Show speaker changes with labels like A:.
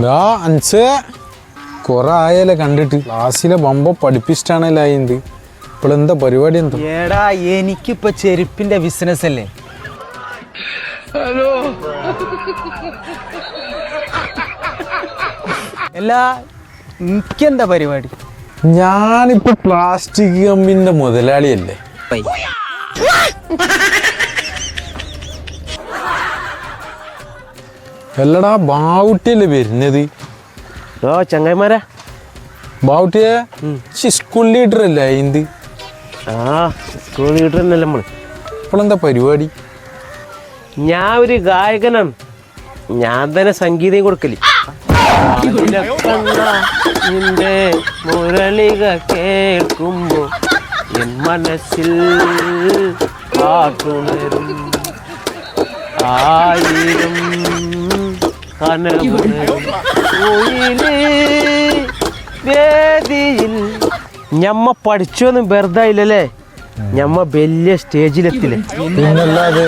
A: ദാ അൻസ്. കുറെ ആയാലേ കണ്ടിട്ട്. ക്ലാസ്സിലെ ബമ്പ പഠിപ്പിച്ചിട്ടാണല്ലോ ആയത് ഇപ്പോഴെന്താ പരിപാടി എന്താ?
B: എടാ എനിക്കിപ്പോ ചെരുപ്പിന്റെ ബിസിനസ് അല്ലേ? ഹലോ. അല്ല എനിക്കെന്താ പരിപാടി?
A: ഞാനിപ്പോ പ്ലാസ്റ്റിക് കമ്പിന്റെ മുതലാളിയല്ലേ. അല്ലടാ ബാവുട്ടിയല്ലേ വരുന്നത്?
C: ഓ ചങ്ങായിമാരാ.
A: ബാവുട്ടിയെ സ്കൂൾ ലീഡർ അല്ലേ എന്ത്
C: ആ സ്കൂൾ ലീഡർ തന്നെയല്ലേ നമ്മൾ.
A: ഇപ്പോഴെന്താ പരിപാടി?
C: ഞാൻ ഒരു ഗായകനാണ്. ഞാൻ തന്നെ സംഗീതം കൊടുക്കൽ. നിന്റെ മുരളിക കേൾക്കുമ്പോ എൻ മനസ്സിൽ പാട്ടുണരും ആയിരം ഞമ്മ പഠിച്ചൊന്നും വെറുതെ ഞമ്മ വലിയ സ്റ്റേജിലെത്തില്ലേ
A: പിന്നല്ലാതെ